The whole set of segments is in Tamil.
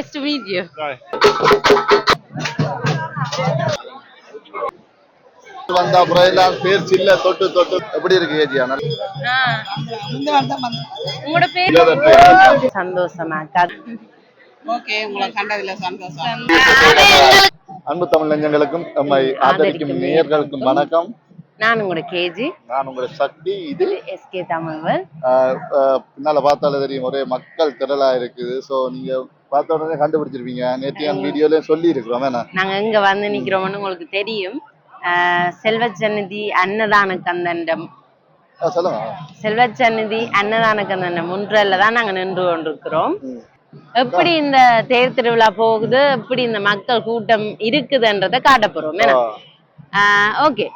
Nice to meet you. வந்தா அப்புறம் எல்லாம் பேர் சில்ல தொட்டு தொட்டு. எப்படி இருக்கு ஏஜியா. உங்களோட பேர்? சந்தோஷமா ஓகே உங்களை கண்டதுல சந்தோஷம். அன்பு தமிழ் நெஞ்சங்களுக்கும் நம்மை ஆதரிக்கும் நேயர்களுக்கும் வணக்கம். நான் உங்களோட கேஜி. நான் உங்களுடைய சக்தி இது. எஸ்கே தமிழ்வர் பின்னால பார்த்தாலே தெரியும் ஒரே மக்கள் திரளா இருக்குது. சோ நீங்க பார்த்த உடனே கண்டுபிடிச்சிருப்பீங்க. நேற்று வீடியோலயும் சொல்லி இருக்கிறோம் நாங்க எங்க வந்து நிக்கிறோம்னு உங்களுக்கு தெரியும். ஆஹ் செல்வச்சந்நிதி அன்னதான கந்தண்டம் சொல்லுங்க. செல்வச்சந்நிதி அன்னதான கந்தண்டம் முன்றல்ல தான் நாங்க நின்று கொண்டிருக்கிறோம். எப்படி இந்த தேர் திருவிழா போகுது? எப்படி இந்த மக்கள் கூட்டம் இருக்குதுன்றத காட்ட போறோம். ஓகே.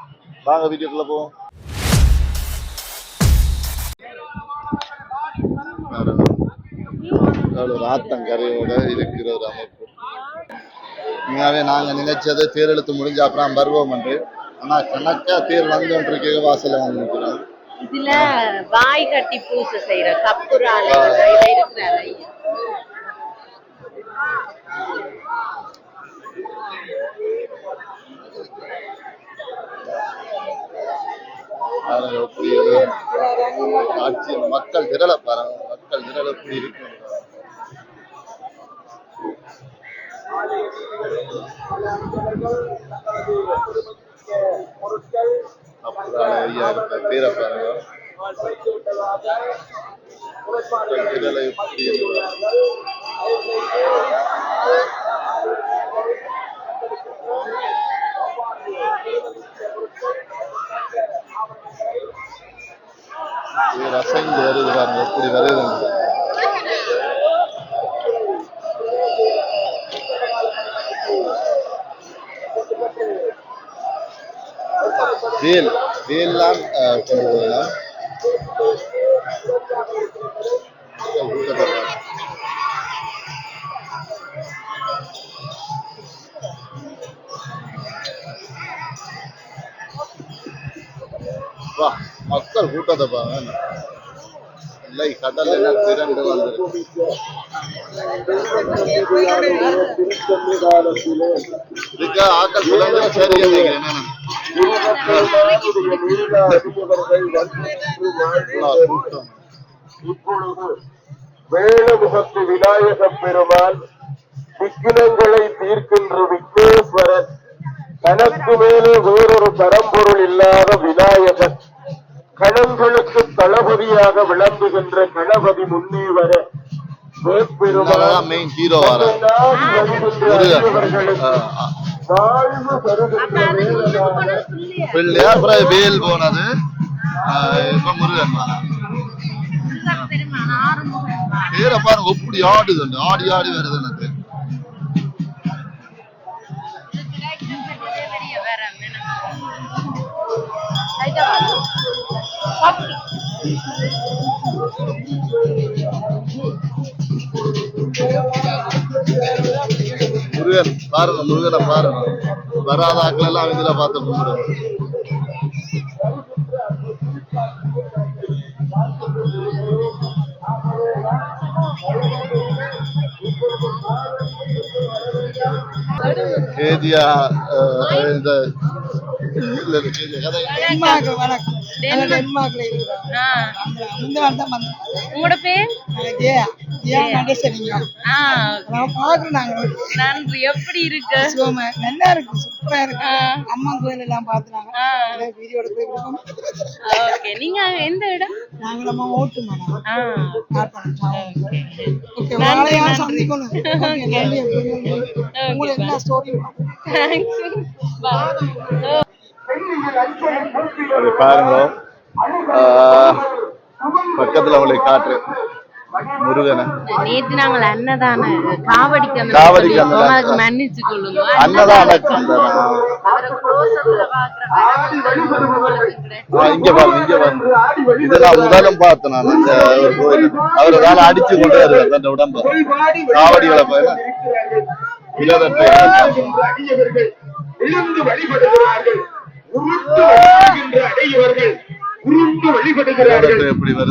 வாங்க வீடியோக்குள்ள போவோம். ஒரு ஆத்தங்கரையோட இருக்கிற ஒரு அமைப்பு. உண்மையாவே நாங்க நினைச்சது தேர் இழுத்து முடிஞ்ச அப்புறம் வருவோம் என்று. ஆனா கணக்கா தேர் வந்து கொண்டிருக்க வாசல்ல வந்து நிற்கிறோம் இதுல வாய் கட்டி பூசை செய்யற கப்புரால இருக்கிறார். காட்சி மக்கள் திரள பாருங்க. மக்கள் திரள எப்படி இருக்கு அப்புறம் ஐயா பேரை பாருங்க. எப்படி வருது பாருங்க. எப்படி வருது வேல் வேல்லாம் கொண்டு போகலாம். வா மக்கள் கூட்டத்தை பாருங்க. இல்லை கடல் எல்லாம் திரண்டு வந்திருக்கு. ஆக்கள் சுதந்திர சரி நினைக்கிறேன் இப்பொழுது வேலமுகத்து விநாயக பெருமான் விக்கினங்களை தீர்க்கின்ற விக்னேஸ்வரன் தனக்கு மேலே வேறொரு பரம்பொருள் இல்லாத விநாயகன் கணங்களுக்கு தளபதியாக விளங்குகின்ற கணபதி முன்னே வர வேப்பெருமான் பிள்ளையா? அப்புறம் வேல் போனது? இப்ப முருகன். பேரை பாருங்க எப்படி ஆடுது ஆடி ஆடி வருது எனக்கு. முருகன் பாருங்க முருகனை பாருங்க வராத ஆக்கள் எல்லாம் இதுல பார்த்து கும்பிடுங்க கேதியா இந்த உங்களோட பேர்? நன்றி. எப்படி இருக்கு? நல்லா இருக்கு. சூப்பரா இருக்கு. அம்மா கோயில் எல்லாம் பாத்துனாங்க ஓகே. நீங்க எந்த இடம்? நாங்க நம்ம ஓட்டு. உங்களுக்கு பாருங்க. பக்கத்துல உங்களை காட்டு. முருகனை. நேத்து நாங்கள் அன்னதான காவடிக்கு அந்த காவடிக்கு அந்த மன்னிச்சு கொள்ளுங்க அன்னதான இங்க பாருங்க இங்க பாருங்க இதெல்லாம் முதலும் பார்த்தேன் நான் அந்த ஒரு கோயில். அவரை வேலை அடிச்சு கொண்டு வருவார் அந்த உடம்ப. காவடிகளை விழுந்து வழிபடுகிறார்கள். அடியவர்கள். உருண்டு வழிபடுகிறார்கள்.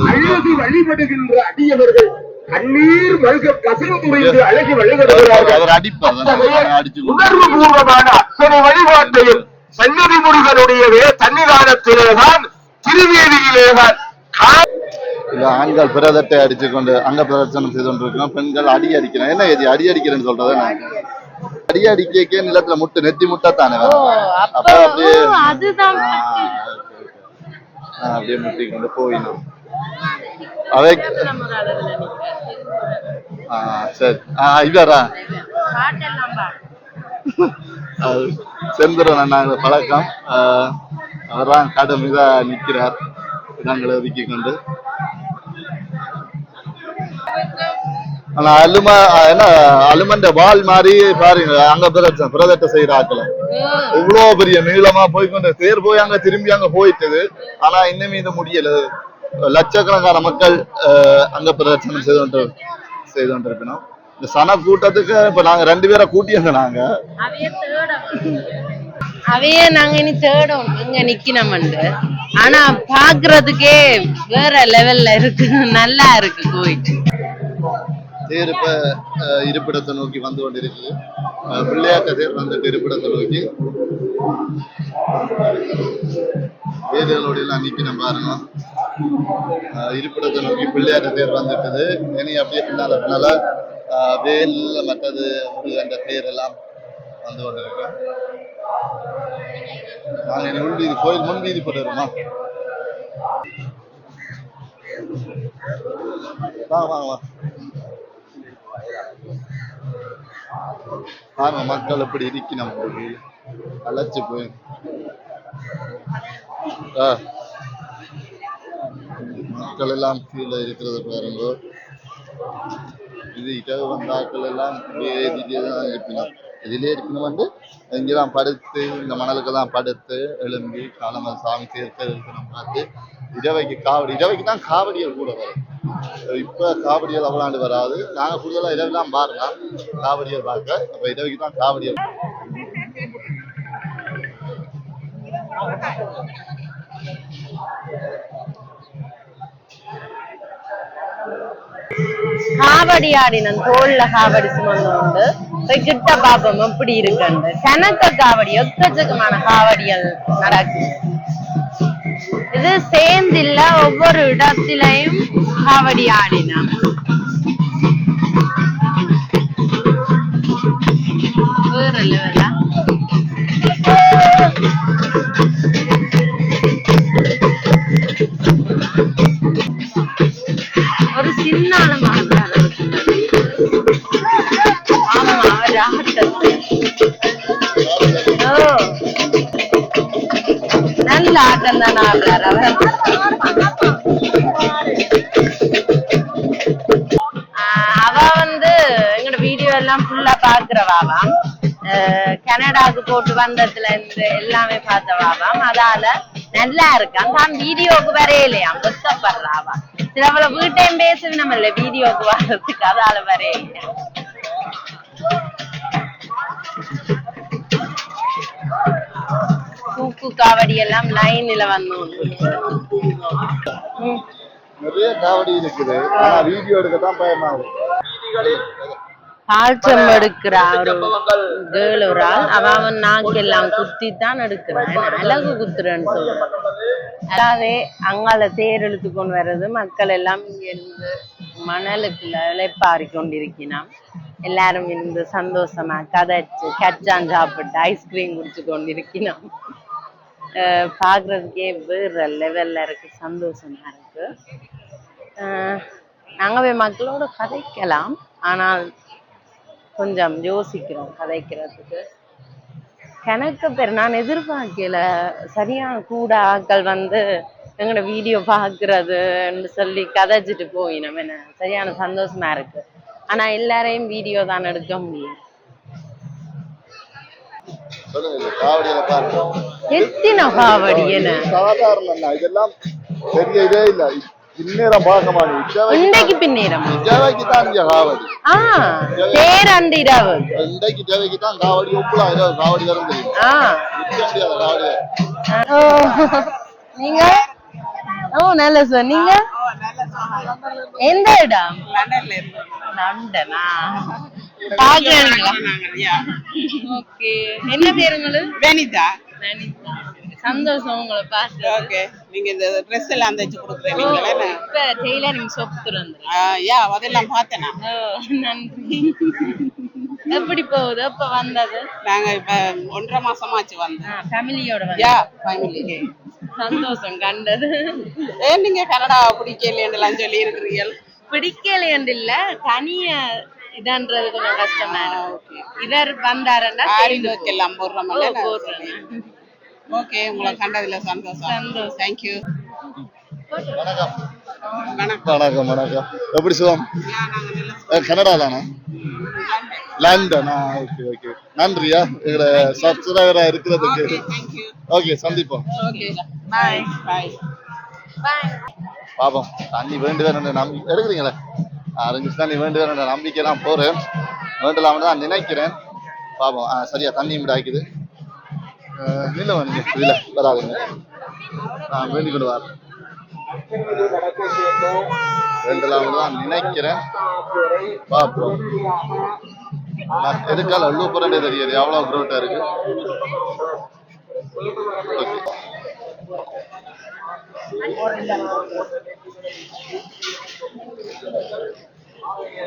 அழுது வழிபடுகின்ற அடியவர்கள் கண்ணீர் மல்க கசிவு அழகி வழிபடுகிறார்கள். உணர்வு பூர்வமான அத்தனை வழிபாட்டையும் சன்னதி முருகனுடைய சன்னிதானத்திலேதான் திருவேதியிலேதான் இல்ல ஆண்கள் பிரதட்டை அடிச்சு கொண்டு அங்க பிரதட்சணம் செய்து கொண்டிருக்கிறோம் பெண்கள் அடி அடிக்கிறோம் என்ன இது? அடி அடிக்கிறேன்னு சொல்றது நான் அடி அடிக்க நிலத்துல முட்டு நெத்தி முட்டா தானே அப்ப அப்படியே ஓ, அதுதான் ஆ, okay, okay. ஆ, அப்படியே முட்டி கொண்டு போயிடும். நீங்க ஆ, சரி. ஆ அது செந்திரன் அண்ணாங்க பழக்கம். அவர் தான் கடும் இதா நிற்கிறார் இடங்களை ஒதுக்கி கொண்டு. ஆனா அலும என்ன அலுமண்ட வால் மாதிரி பாருங்க அங்க பிரதட்சம் பிரதட்ட செய்யற ஆக்கல இவ்வளவு பெரிய நீளமா போய் கொண்டு தேர் போய் அங்க திரும்பி அங்க போயிட்டது. ஆனா இன்னும் இது முடியல. லட்சக்கணக்கான மக்கள் அஹ், அங்க பிரதட்சணம் செய்து கொண்டு செய்து கொண்டிருக்கணும். இந்த சன கூட்டத்துக்கு இப்ப நாங்க ரெண்டு பேரை கூட்டியாங்க நாங்க. அவையே நாங்க இனி தேடும் இங்க நிக்கணும் ஆனா பாக்குறதுக்கே வேற லெவல்ல இருக்கு. நல்லா இருக்கு கோயில் தேர் இப்ப இருப்பிடத்தை நோக்கி வந்து கொண்டிருக்குது. அஹ், பிள்ளையாட்ட தேர் வந்துட்டு இருப்பிடத்தை நோக்கி. தேர்தலோட எல்லாம் நிக்கணும் பாருங்க இருப்பிடத்தை நோக்கி பிள்ளையாட்ட தேர் வந்துட்டது. இனி அப்படியே பின்னால பின்னால வேல் மற்றது ஒரு அந்த தேர் எல்லாம் வந்து கொண்டிருக்கு. நாங்க என்ன உள்வீதி கோயில் முன் வீதி போட்டுருமா வாங்க வாங்க வாங்க பாருங்க மக்கள் எப்படி இருக்கி அழைச்சி அழைச்சு போய் மக்கள் எல்லாம் கீழே இருக்கிறது பாருங்க. இது இரவு வந்தாக்கள் எல்லாம் இப்படியே தான் இதுலயே இருக்கணும் வந்து இங்கெல்லாம் படுத்து இந்த மணலுக்கு தான் படுத்து எழும்பி காலமாக சாமி சேர்த்து இருக்கணும் பார்த்து இரவைக்கு காவடி இரவைக்கு தான் காவடிகள் கூட வரும். இப்போ காவடியல் அவ்வளாண்டு வராது. நாங்க கூடுதலாக இரவுலாம் பாருலாம் காவடியை பார்க்க அப்போ இரவைக்கு தான் காவடியல் காவடி ஆடினன் தோல்ல காவடி சுமந்தோண்டு. போய் கிட்ட பாப்போம் எப்படி இருக்குன்னு கணக்க காவடி எக்கச்சக்கமான காவடிகள் நடக்கு. இது சேர்ந்தில்ல ஒவ்வொரு இடத்திலையும் காவடி ஆடினான் நல்ல தானா ஆடுறாரு அவர் அவ வந்து எங்களோட வீடியோ எல்லாம் ஃபுல்லா பாக்குறவாவாம் அஹ் கனடாக்கு போட்டு வந்ததுல இருந்து எல்லாமே பார்த்தவாவாம் அதால நல்லா இருக்கான் தான் வீடியோக்கு வரையிலையாம் வெக்கப்படுறாவா சில அவளை வீட்டையும் பேசுது நம்ம இல்ல வீடியோக்கு வர்றதுக்கு. அதால வரையிலையா எல்லாம் லைன்ல வந்தோம். ம். நிறைய காவடி இருக்குது. ஆனா வீடியோ எடுக்க தான் பயமா இருக்கு. பால்ச்சம் எடுக்கிறா ஒரு கேர்ள் ஒரு ஆள். அவ அவன் நாக்கெல்லாம் குத்தி தான் எடுக்கிறான். அழகு குத்துறேன்னு சொல்றான். அதாவது அங்கால தேர் இழுத்து கொண்டு வர்றது மக்கள் எல்லாம் இங்க இருந்து மணலுக்குள்ள இளைப்பாரி கொண்டிருக்கிறான் எல்லாரும் இருந்து சந்தோஷமா கதைச்சு கச்சான் சாப்பிட்டு ஐஸ்கிரீம் குடிச்சு கொண்டிருக்கிறோம் பார்க்குறதுக்கே பாக்குறதுக்கே லெவலில் லெவல்ல இருக்கு சந்தோஷமா இருக்கு. நாங்க போய் மக்களோட கதைக்கலாம் ஆனால் கொஞ்சம் யோசிக்கிறோம் கதைக்கிறதுக்கு. கணக்கு பேர் நான் எதிர்பார்க்கல சரியான கூட ஆட்கள் வந்து எங்களோட வீடியோ பாக்குறதுன்னு சொல்லி கதைச்சிட்டு போயினோம் என்ன சரியான சந்தோஷமா இருக்கு. ஆனா எல்லாரையும் வீடியோ தான் எடுக்க முடியும் சொல்லுங்க இது காவடியில பாருங்க எத்தின காவடி என்ன சாதாரண இதெல்லாம் பெரிய இதே இல்ல. இந்நேரம் பார்க்க மாட்டேன். இன்றைக்கு பின்னேரம். தேவைக்கு தான் இங்க காவடி. ஆ தேரண்டு இரவு. இன்றைக்கு தேவைக்கு தான் காவடி ஒப்புலாம் இரவு காவடி வரும் தெரியும். ஆ. நிக்க முடியாத காவடி ஓ, நீங்க? ஓ நல்ல சார் நீங்க? எந்த இடம்? லண்டனா ஓகே. என்ன பேரு வெனிதா. சந்தோஷம் உங்களை பார்த்து. ஓகே. நீங்க இந்த ட்ரெஸ் எல்லாம் தைச்சு கொடுக்குறீங்களா இப்ப டெய்லரிங் ஷாப் திறந்து யா அதெல்லாம் பார்த்தேன்? நன்றி. எப்படி போகுது? எப்ப வந்தது? நாங்க இப்ப ஒன்றரை மாசமாச்சு வந்தோம் ஃபேமிலியோட வந்து யா ஃபேமிலி சந்தோஷம் கண்டது. ஏன் நீங்க கனடா பிடிக்கலையெல்லாம் சொல்லி இருக்கிறீங்க பிடிக்கலையண்டு இல்ல தனிய இதன்றது கொஞ்சம் கஷ்டமா இருக்கு இவர் வந்தாருன்னா ஆரி சேர்ந்து ஒர்க் எல்லாம் போடுறோம்ல போடுறேன். ஓகே உங்களை கண்டதுல சந்தோஷம். சந்தோஷம். தேங்க்யூ வணக்கம். வணக்கம். வணக்கம் வணக்கம். எப்படி சுகம்? கனடா தானே? லண்டனா. ஓகே ஓகே நன்றியா? எங்களோட சப்ஸ்கிரைபரா இருக்கிறதுக்கு ஓகே சந்திப்போம். பாப்போம் தண்ணி வேண்டுவேன் நம்பி எடுக்கிறீங்களே? அரைஞ்சு தண்ணி வேண்டுவேன் நம்பிக்கை தான் போறேன் வேண்டலாம்னு தான் நினைக்கிறேன். பாப்போம் ஆ, சரியா தண்ணி இடாக்குது இல்லை வந்து இல்லை வராதுங்க. நான் வேண்டிக் கொண்டு வரேன் வேண்டலாம்னு தான் நினைக்கிறேன். பாப்போம் நான் எதுக்கால உள்ளு போறேன் தெரியாது. எவ்வளவு குரோட்டா இருக்கு? ஓகே.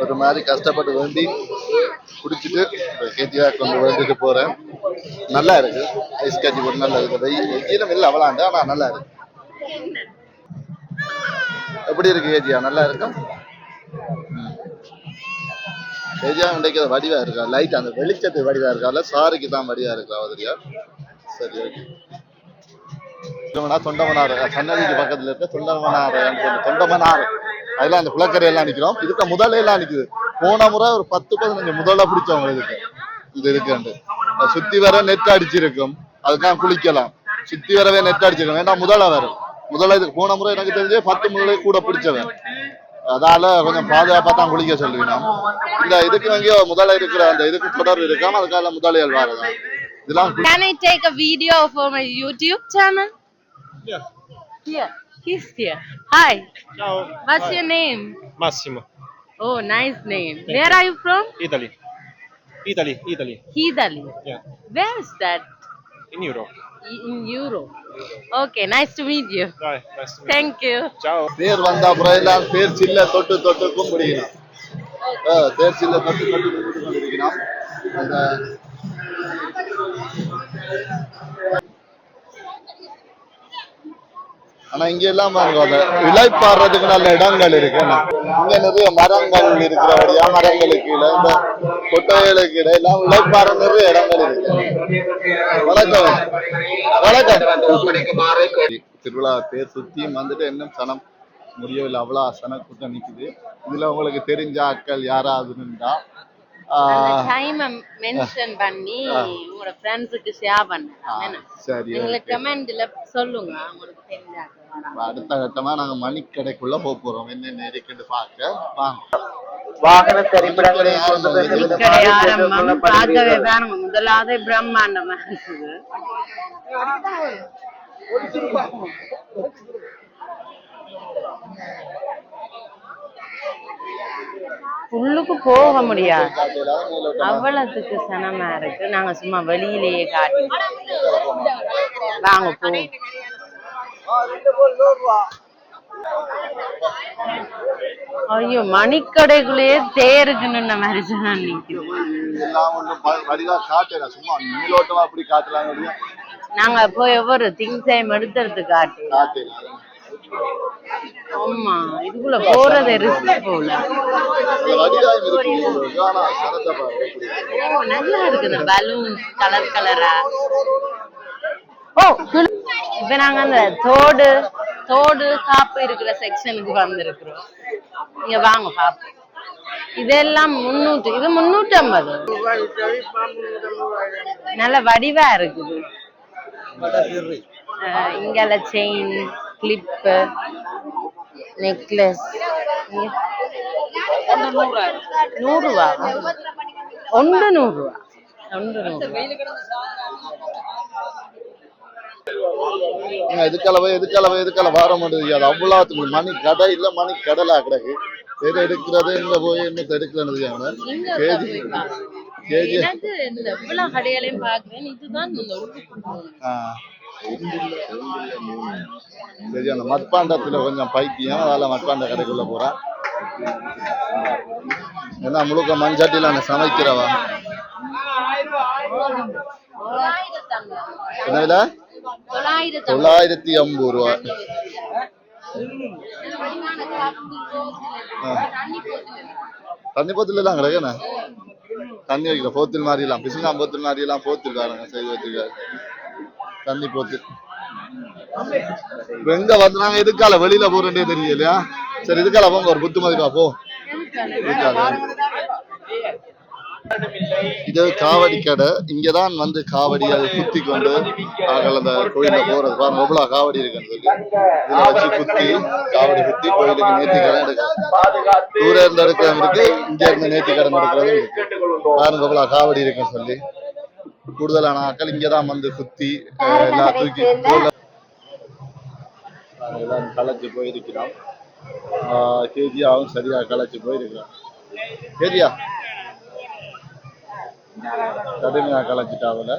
ஒரு மாதிரி கஷ்டப்பட்டு வேண்டி குடிச்சிட்டு கேஜியா கொண்டு வேண்டிட்டு போறேன். நல்லா இருக்கு. ஐஸ் கட்டி போட்டு நல்லா இருக்கு. வெயில் வெயிலும் இல்லை அவளாண்டு ஆனா நல்லா இருக்கு. எப்படி இருக்கு கேஜியா நல்லா இருக்கும் கேஜியா கிடைக்கிற வடிவா இருக்கா? லைட் அந்த வெளிச்சத்து வடிவா இருக்கா? சாருக்கு தான் வடிவா இருக்கா வதிரியா சரி ஓகே தொண்டமனார். சன்னதிக்கு பக்கத்துல இருக்க தொண்டமனார் தொண்டமனார். அதெல்லாம் அந்த குளக்கரை எல்லாம் நிக்கிறோம் இதுக்கு முதல்ல எல்லாம் நிக்குது போன முறை ஒரு பத்து பதினஞ்சு முதல்ல பிடிச்சவங்க இதுக்கு. இது இருக்குண்டு சுத்தி வர நெட் அடிச்சிருக்கும். அதுக்காக குளிக்கலாம். சுத்தி வரவே நெட் அடிச்சிருக்கும். வேண்டாம் முதல்ல வரும் முதல்ல இதுக்கு போன முறை எனக்கு தெரிஞ்சு பத்து முதலே கூட பிடிச்சவன். அதால கொஞ்சம் பாதுகாப்பா தான் குளிக்க சொல்லுவீங்க இந்த இதுக்கு எங்கேயோ முதல்ல இருக்கிற அந்த இதுக்கு தொடர்பு இருக்காம அதுக்காக முதலியல் வரதான் இதெல்லாம் Can I take a video for my YouTube channel? Yeah. Here. He's here. Hi. Ciao. What's Hi. your name? Massimo. Oh, nice name. Where are you from? Italy. Italy, Italy. Hidali. Yeah. Where is that? In Europe. In Europe. Okay, nice to meet you. Dai, nice to meet Thank you. you. Ciao. பேர் வந்த அப்புறம் எல்லாம் பேர் சில்ல தொட்டு தொட்டு கும்பிடிக்கணும் ஆ, பேர் சில்ல தொட்டு தொட்டு கும்பிட்டு கொண்டிருக்கணும் அந்த ஆனா இங்க எல்லாம் விளைப்பாடுறதுக்கு நல்ல இடங்கள் இருக்கு. இங்க நிறைய மரங்கள் இருக்கிறபடியா மரங்களுக்கு கீழே இந்த கொட்டைகளுக்கு கீழே எல்லாம் நிறைய இடங்கள் இருக்கு. வணக்கம். வணக்கம். திருவிழா பேர் சுத்தியும் வந்துட்டு இன்னும் சனம் முடியவில்லை. அவ்வளோ சன கூட்டம் நிக்குது. இதுல உங்களுக்கு தெரிஞ்ச ஆட்கள் யாராவது இருந்தா டைம் மென்ஷன் பண்ணி உங்களோட ஃப்ரெண்ட்ஸுக்கு ஷேர் என்ன? சரி எங்களுக்கு. கமெண்ட்ல சொல்லுங்க. உங்களுக்கு அடுத்த கட்டமா நாங்க மணிக்கடைக்குள்ள போக போறோம். என்னென்ன இருக்குன்னு பார்க்க? வாங்க வாகன திரைப்படங்களை முதலாவது பிரம்மாண்டமா இருக்குது. உள்ளுக்கு போக முடியாது. அவ்வளவுக்கு சனமா இருக்கு. நாங்க சும்மா வெளியிலேயே காட்டி வாங்க போ. ஐயோ மணிக்கடைக்குள்ளேயே தேருக்கு நின்ன மாதிரி சொன்னா நாங்க போய் ஒவ்வொரு திங்ஸையும் எடுத்துறது காட்டு ஆமா இதுக்குள்ள போறது ரிஸ்க் போல. வடிவாயும் இருக்கு நல்லா இருக்குது பலூன் கலர் கலரா ஓ இப்ப நாங்க அந்த தோடு தோடு காப்பு இருக்கிற செக்ஷனுக்கு வந்திருக்கிறோம். இங்க வாங்க பாப்போம். இதெல்லாம் முன்னூற்று இது முன்னூற்றி ஐம்பது நல்ல வடிவா இருக்குது. அஹ் இங்கல செயின் கிளிப்பு நெக்லஸ் நூறு ரூபா ஒன்று நூறு ரூபா ஒன்று நூறு ஏங்க, எதுக்கலவை எதுக்கலவை எதுக்கல வர மாட்டேங்குது அது அவ்வளோத்துக்கு மணி கடை இல்ல மணி கடலா கிடக்கு எது எடுக்கிறது எங்க போய் என்ன கேஜி. கேஜி எனக்கு இந்த கடைகளையும் இதுதான் இந்த. சரி அந்த மட்பாண்டத்துல கொஞ்சம் பைத்தியம். அதில் மட்பாண்ட கடைக்குள்ள போறான் ஏன்னா முழுக்க மண்சட்டியில் அந்த சமைக்கிறவா. என்ன தொள்ளாயிரத்தி ஐம்பது ரூபா. தண்ணி போத்தில் எல்லாம் கிடக்குண்ணே தண்ணி வைக்கல போத்தில் மாதிரி எல்லாம் பிசுங்காம் போத்தில் மாதிரி எல்லாம் போத்தில் செய்து வச்சிருக்காரு தண்ணி போத்து எங்க வந்து நாங்க எதுக்கால வெளியில போறேன்னே தெரியலையா சரி இதுக்கால போங்க ஒரு புத்துமதிப்பா போ. இது காவடி கடை. இங்கதான் வந்து காவடி அது குத்தி கொண்டு நாங்கள் அந்த கோயில போறது. பாருங்க எவ்வளவு காவடி இருக்குன்னு சொல்லி இதுல வச்சு குத்தி காவடி குத்தி கோயிலுக்கு நேர்த்தி கடன் எடுக்கும் தூர இருந்து எடுக்கிறதும் இருக்கு இங்க இருந்து நேர்த்தி கடன் எடுக்கிறது இருக்கு. பாருங்க எவ்வளவு காவடி இருக்குன்னு சொல்லி. கூடுதலான ஆட்கள் இங்கதான் வந்து குத்தி அஹ், எல்லாம் தூக்கி எல்லாம் களைச்சு போயிருக்கிறோம் கேஜியாவும் சரியா களைச்சு போயிருக்கிறோம் கேஜியா? கடுமையா களைச்சிட்டாவில்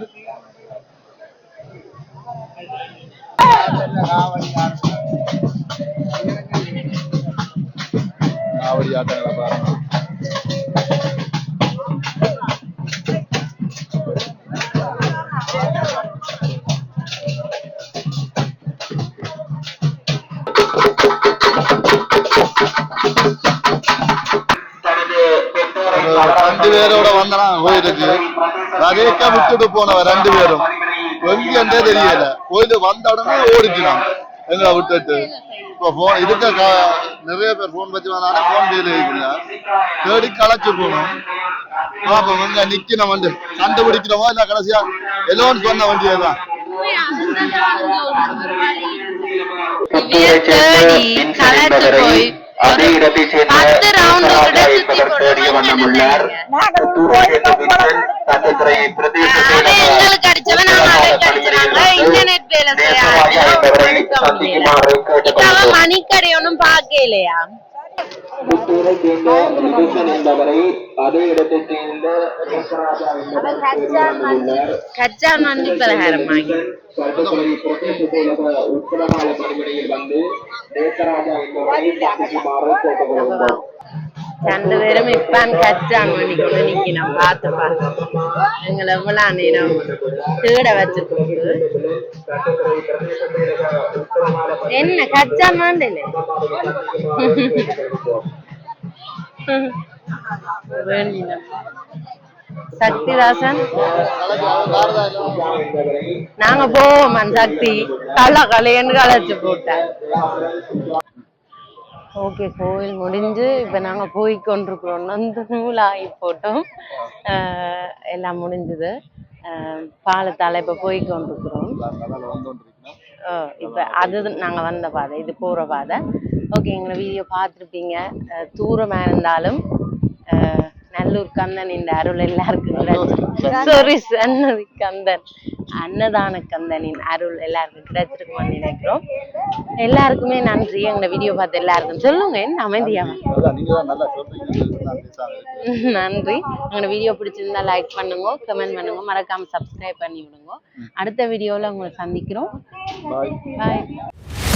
காவடி ஆட்டங்களை பாருங்க. பேரோட வந்தனா கோயிலுக்கு நிறைய விட்டுட்டு போனவ ரெண்டு பேரும். எங்கன்றே தெரியல. கோயிலுக்கு வந்த உடனே ஓடிச்சினான் எங்களை விட்டுட்டு. இப்போ போன் இதுக்கு நிறைய பேர் போன் பத்தி வந்தாலும் போன் பேர் இருக்குல்ல தேடி களைச்சு போகணும். பாப்போம் எங்க நிக்கணும் வந்து கண்டுபிடிக்கிறோமோ இல்ல கடைசியா? எல்லோன்னு சொன்ன வண்டியதான். தேடி கலட்டு போய் அதே இடத்தை சேர்ந்த பத்து round ராஜா கூட சுத்தி என்பவர் போட்டு தேடிய வண்ணம் உள்ளார் புத்தூர் சேர்ந்த விக்ரன் தட்டத்துறை பிரதேச அவன் எங்களுக்கு அடிச்சவன் நாங்க அவனுக்கு அடிச்சாங்க இன்டர்நெட் வேலை தேசராஜா என்பவரை சந்திக்குமாறு இப்ப அவன் கேட்டுக்கொள்கிறோம். மணிக்கடை ஒன்னும் பாக்கலையா புத்தூரை சேர்ந்த விபூஷன் என்பவரை அதே இடத்தை சேர்ந்த தேசராஜா என்பவர் தேடிய வண்ணம் உள்ளார் கச்சா மண்டி பலகாரம் வாங்கி சட்டத்துறை செயலக உத்தரவாத பணிமனையில் வந்து தேசராஜா என்பவரை சந்திக்குமாறு கேட்டுக்கொள்கிறோம் ரெண்டு பேரும் இப்பான் கச்சான் பண்ணி கொண்டு நிக்கணும் பார்த்து பார்த்து எங்களை எவ்வளவு நேரம் தேட வச்சு போட்டு என்ன கச்சா மாண்டல வேண்டினம் சக்திதாசன் நாங்க போவோம் அந்த சக்தி கள்ள கலையன்னு களைச்சு போட்டேன் ஓகே கோவில் முடிஞ்சு இப்போ நாங்கள் போய் கொண்டிருக்கிறோம். நந்து நூலாகி போட்டோம். எல்லாம் முடிஞ்சுது. பாலத்தால இப்போ போய் கொண்டிருக்கிறோம். இப்போ அது நாங்கள் வந்த பாதை இது போகிற பாதை. ஓகே எங்களை வீடியோ பார்த்துருப்பீங்க. ஆஹ் தூரமா இருந்தாலும் நல்லூர் கந்தன் இந்த அருள் எல்லாருக்கும் சாரி சன்னதி கந்தன். அன்னதான கந்தனின் அருள் எல்லாருக்கும் கிடைச்சிருக்குமான்னு நினைக்கிறோம். எல்லாருக்குமே நன்றி. எங்களை வீடியோ பார்த்து எல்லாருக்கும் சொல்லுங்க. என்ன இருக்கேன். நன்றி. உங்களோட வீடியோ பிடிச்சிருந்தா லைக் பண்ணுங்க கமெண்ட் பண்ணுங்க. மறக்காம சப்ஸ்கிரைப் பண்ணி விடுங்க. அடுத்த வீடியோல உங்களை சந்திக்கிறோம். பாய்